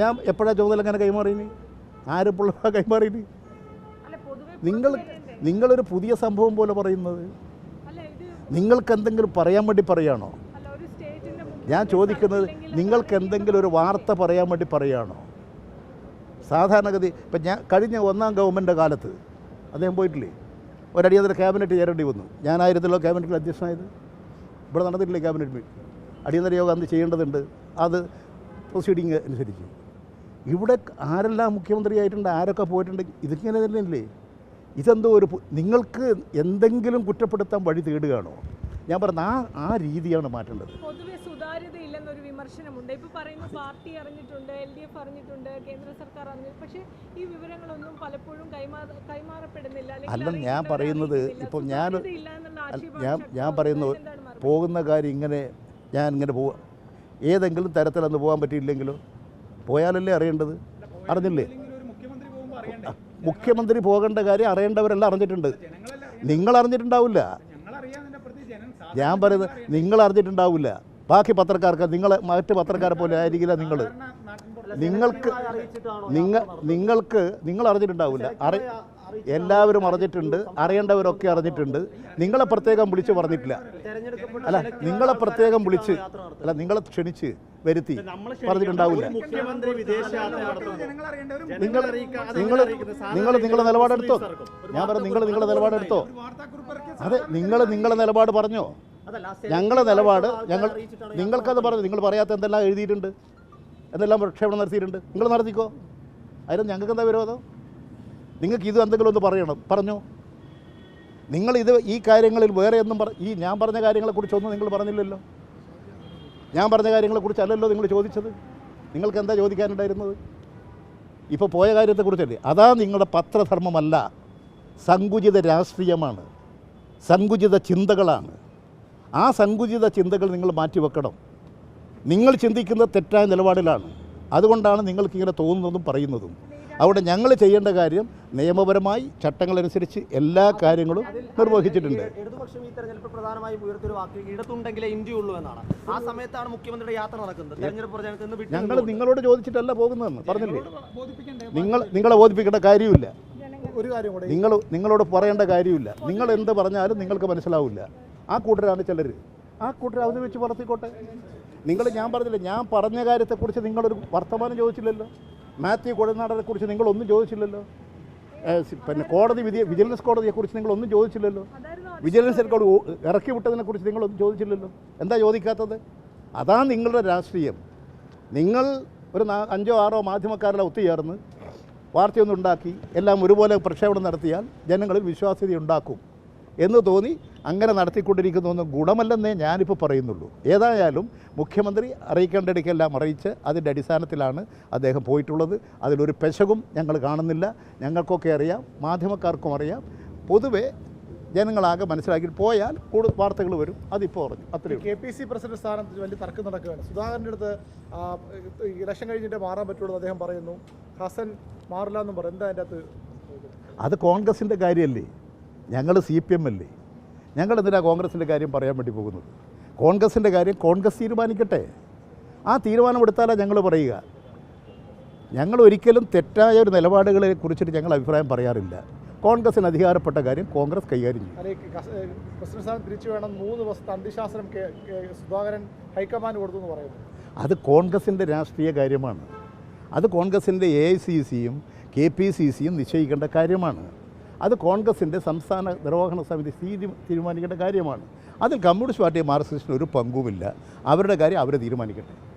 ഞാൻ എപ്പോഴാണ് ചുമതല അങ്ങനെ കൈമാറിയിന്? ആരെപ്പോഴാ കൈമാറിയിന്? നിങ്ങൾ. നിങ്ങളൊരു പുതിയ സംഭവം പോലെ പറയുന്നത്. നിങ്ങൾക്ക് എന്തെങ്കിലും പറയാൻ വേണ്ടി പറയാണോ? ഞാൻ ചോദിക്കുന്നത് നിങ്ങൾക്ക് എന്തെങ്കിലും ഒരു വാർത്ത പറയാൻ വേണ്ടി പറയുകയാണോ സാധാരണഗതി ഇപ്പം ഞാൻ കഴിഞ്ഞ ഒന്നാം ഗവൺമെന്റ് കാലത്ത് അദ്ദേഹം പോയിട്ടില്ലേ? ഒരടിയന്തര ക്യാബിനറ്റ് ചേരേണ്ടി വന്നു. ഞാനായിരുന്നല്ലോ ക്യാബിനറ്റിൽ അധ്യക്ഷനായത്. ഇവിടെ നടന്നിട്ടില്ലേ ക്യാബിനറ്റ് മീറ്റിംഗ് അടിയന്തര യോഗം അന്ന് ചെയ്യേണ്ടതുണ്ട്. അത് പ്രൊസീഡിങ് അനുസരിച്ച്. ഇവിടെ ആരെല്ലാം മുഖ്യമന്ത്രിയായിട്ടുണ്ട് ആരൊക്കെ പോയിട്ടുണ്ട് ഇതിങ്ങനെ തന്നെയല്ലേ? ഇതെന്തോ ഒരു നിങ്ങൾക്ക് എന്തെങ്കിലും കുറ്റപ്പെടുത്താൻ വഴി തേടുകയാണോ? ഞാൻ പറഞ്ഞ ആ ആ രീതിയാണ് മാറ്റേണ്ടത്. പൊതുവെ സുതാര്യത ഇല്ലെന്നൊരു വിമർശനമുണ്ട്. ഇപ്പൊ പറയുന്നു പാർട്ടി അറിഞ്ഞിട്ടുണ്ട് എൽ ഡി എഫ് അറിഞ്ഞിട്ടുണ്ട് കേന്ദ്ര സർക്കാർ അറിഞ്ഞു പക്ഷേ ഈ വിവരങ്ങളൊന്നും പലപ്പോഴും കൈമാറ കൈമാറപ്പെടുന്നില്ല അല്ല ഞാൻ പറയുന്നത് ഇപ്പം ഇപ്പോൾ ഞാൻ ഞാൻ ഞാൻ. പറയുന്നത് പോകുന്ന കാര്യം ഇങ്ങനെ ഞാൻ ഇങ്ങനെ പോവുക ഏതെങ്കിലും തരത്തിൽ അന്ന് പോകാൻ പറ്റിയില്ലെങ്കിലോ? പോയാലല്ലേ അറിയേണ്ടത്? അറിഞ്ഞില്ലേ? മുഖ്യമന്ത്രി പോകേണ്ട കാര്യം അറിയേണ്ടവരെല്ലാം അറിഞ്ഞിട്ടുണ്ട്. നിങ്ങൾ അറിഞ്ഞിട്ടുണ്ടാവില്ല ഞാൻ പറയുന്നത് നിങ്ങൾ അറിഞ്ഞിട്ടുണ്ടാവില്ല ബാക്കി പത്രക്കാർക്ക് നിങ്ങളെ മറ്റ് പത്രക്കാരെ പോലെ ആയിരിക്കില്ല നിങ്ങൾ നിങ്ങൾക്ക് നിങ്ങൾ നിങ്ങൾക്ക് നിങ്ങൾ അറിഞ്ഞിട്ടുണ്ടാവില്ല അറി എല്ലാവരും അറിഞ്ഞിട്ടുണ്ട് അറിയേണ്ടവരൊക്കെ അറിഞ്ഞിട്ടുണ്ട്. നിങ്ങളെ പ്രത്യേകം വിളിച്ച് പറഞ്ഞിട്ടില്ല. അല്ല നിങ്ങളെ പ്രത്യേകം വിളിച്ച് അല്ല നിങ്ങളെ ക്ഷണിച്ച് വരുത്തി. പറഞ്ഞിട്ടുണ്ടാവില്ല. നിങ്ങൾ നിങ്ങൾ നിങ്ങൾ നിങ്ങളുടെ നിലപാടെടുത്തോ? ഞാൻ പറഞ്ഞു നിങ്ങൾ നിങ്ങളുടെ നിലപാടെടുത്തോ? അതെ നിങ്ങൾ നിങ്ങളുടെ നിലപാട് പറഞ്ഞോ? ഞങ്ങളുടെ നിലപാട് ഞങ്ങൾ നിങ്ങൾക്കത് പറഞ്ഞു. നിങ്ങൾ പറയാത്ത എന്തെല്ലാം എഴുതിയിട്ടുണ്ട്? എന്തെല്ലാം പ്രക്ഷേപണം നടത്തിയിട്ടുണ്ട്? നിങ്ങൾ നടത്തിക്കോ? അതിന് ഞങ്ങൾക്ക് എന്താ വിരോധം? നിങ്ങൾക്ക് ഇത് എന്തെങ്കിലും ഒന്ന് പറയണം. പറഞ്ഞു. നിങ്ങൾ ഇത് ഈ കാര്യങ്ങളിൽ വേറെ ഒന്നും പറ ഈ ഞാൻ പറഞ്ഞ കാര്യങ്ങളെക്കുറിച്ചൊന്നും നിങ്ങൾ പറഞ്ഞില്ലല്ലോ. ഞാൻ പറഞ്ഞ കാര്യങ്ങളെക്കുറിച്ചല്ലല്ലോ നിങ്ങൾ ചോദിച്ചത്. നിങ്ങൾക്ക് എന്താ ചോദിക്കാനുണ്ടായിരുന്നത്? ഇപ്പോൾ പോയ കാര്യത്തെക്കുറിച്ചല്ലേ. അതാ നിങ്ങളുടെ പത്രധർമ്മമല്ല. സങ്കുചിത രാഷ്ട്രീയമാണ്. സങ്കുചിത ചിന്തകളാണ്. ആ സങ്കുചിത ചിന്തകൾ നിങ്ങൾ മാറ്റിവെക്കണം. നിങ്ങൾ ചിന്തിക്കുന്നത് തെറ്റായ നിലപാടിലാണ്. അതുകൊണ്ടാണ് നിങ്ങൾക്കിങ്ങനെ തോന്നുന്നതും പറയുന്നതും. അവിടെ ഞങ്ങൾ ചെയ്യേണ്ട കാര്യം നിയമപരമായി ചട്ടങ്ങളനുസരിച്ച് എല്ലാ കാര്യങ്ങളും നിർവഹിച്ചിട്ടുണ്ട്. ഇടതുപക്ഷം ഈ തെരഞ്ഞെടുപ്പ് പ്രധാനമായും ഉയർത്തിയൊരു വാക്ക് ഇടത്തുണ്ടെങ്കിലേ ഇന്ത്യ ഉള്ളൂ എന്നാണ്. ആ സമയത്താണ് മുഖ്യമന്ത്രിയുടെ യാത്ര നടക്കുന്നത്. തെരഞ്ഞെടുപ്പ് പ്രചാരണത്തിൽ നിന്ന് ഞങ്ങൾ നിങ്ങളോട് ചോദിച്ചിട്ടല്ല പോകുന്നതെന്ന് പറഞ്ഞില്ലേ? നിങ്ങൾ നിങ്ങളെ ബോധിപ്പിക്കേണ്ട കാര്യമില്ല. ഒരു കാര്യം കൂടെ. നിങ്ങൾ നിങ്ങളോട് പറയേണ്ട കാര്യമില്ല. നിങ്ങൾ എന്ത് പറഞ്ഞാലും നിങ്ങൾക്ക് മനസ്സിലാവില്ല. ആ കൂട്ടരാണ് ചിലർ ആ കൂട്ടർ അവധി വെച്ച് പറത്തിക്കോട്ടെ നിങ്ങൾ ഞാൻ പറഞ്ഞില്ല ഞാൻ പറഞ്ഞ കാര്യത്തെക്കുറിച്ച് നിങ്ങളൊരു വർത്തമാനം ചോദിച്ചില്ലല്ലോ. മാത്യു കുഴനാടനെ കുറിച്ച് നിങ്ങൾ ഒന്നും ചോദിച്ചില്ലല്ലോ പിന്നെ കോടതി വിധി വിജിലൻസ് കോടതിയെക്കുറിച്ച് നിങ്ങളൊന്നും ചോദിച്ചില്ലല്ലോ. അതായിരുന്നു വിജിലൻസ് കോടതി ഇറക്കി വിട്ടതിനെക്കുറിച്ച് നിങ്ങളൊന്നും ചോദിച്ചില്ലല്ലോ. എന്താ ചോദിക്കാത്തത്? അതാ നിങ്ങളുടെ രാഷ്ട്രീയം. നിങ്ങൾ ഒരു അഞ്ചോ ആറോ മാധ്യമക്കാരെല്ലാം ഒത്തുചേർന്ന് വാർത്തയൊന്നുണ്ടാക്കി എല്ലാം ഒരുപോലെ പ്രക്ഷേപണം നടത്തിയാൽ ജനങ്ങളിൽ വിശ്വാസ്യത ഉണ്ടാക്കും എന്ന് തോന്നി അങ്ങനെ നടത്തിക്കൊണ്ടിരിക്കുന്നതൊന്നും ഗുണമല്ലെന്നേ ഞാനിപ്പോൾ പറയുന്നുള്ളൂ. ഏതായാലും മുഖ്യമന്ത്രി അറിയിക്കേണ്ടിടയ്ക്കെല്ലാം അറിയിച്ച് അതിന്റെ അടിസ്ഥാനത്തിലാണ് അദ്ദേഹം പോയിട്ടുള്ളത്. അതിലൊരു പെശകും ഞങ്ങൾ കാണുന്നില്ല. ഞങ്ങൾക്കൊക്കെ അറിയാം മാധ്യമക്കാർക്കും അറിയാം. പൊതുവെ ജനങ്ങളാകെ മനസ്സിലാക്കി പോയാൽ കൂടുതൽ വാർത്തകൾ വരും. അതിപ്പോൾ പറഞ്ഞു. അത്രയും കെ പി സി പ്രസിഡന്റ് സ്ഥാനത്ത് വലിയ തർക്കം നടക്കുകയാണ്. സുധാകരന്റെ അടുത്ത് ഇലക്ഷൻ കഴിഞ്ഞിട്ട് മാറാൻ പറ്റുള്ളൂ അദ്ദേഹം പറയുന്നു. ഹസൻ മാറില്ല എന്നും പറയും എന്താ അതിന്റെ അകത്ത്? അത് കോൺഗ്രസിന്റെ കാര്യമല്ലേ? ഞങ്ങൾ സി പി എം അല്ലേ? ഞങ്ങൾ എന്തിനാണ് കോൺഗ്രസിന്റെ കാര്യം പറയാൻ വേണ്ടി പോകുന്നത്? കോൺഗ്രസിന്റെ കാര്യം കോൺഗ്രസ് തീരുമാനിക്കട്ടെ. ആ തീരുമാനമെടുത്താലാണ് ഞങ്ങൾ പറയുക. ഞങ്ങൾ ഒരിക്കലും തെറ്റായ ഒരു നിലപാടുകളെ കുറിച്ചിട്ട് ഞങ്ങൾ അഭിപ്രായം പറയാറില്ല. കോൺഗ്രസിന് അധികാരപ്പെട്ട കാര്യം കോൺഗ്രസ് കൈകാര്യം ചെയ്യും. തിരിച്ചു വേണം മൂന്ന് ദിവസത്തെ കെ- സുധാകരൻ ഹൈക്കമാൻഡ് കൊടുത്തു എന്ന് പറയുന്നു. അത് കോൺഗ്രസിന്റെ രാഷ്ട്രീയ കാര്യമാണ്. അത് കോൺഗ്രസിന്റെ എ ഐ സി സിയും കെ പി സി സിയും നിശ്ചയിക്കേണ്ട കാര്യമാണ്. അത് കോൺഗ്രസിന്റെ സംസ്ഥാന നിർവഹണ സമിതി തീരു- തീരുമാനിക്കേണ്ട കാര്യമാണ്. അതിൽ കമ്മ്യൂണിസ്റ്റ് പാർട്ടി മാർക്സിസ്റ്റിന് ഒരു പങ്കുമില്ല. അവരുടെ കാര്യം അവർ തീരുമാനിക്കട്ടെ.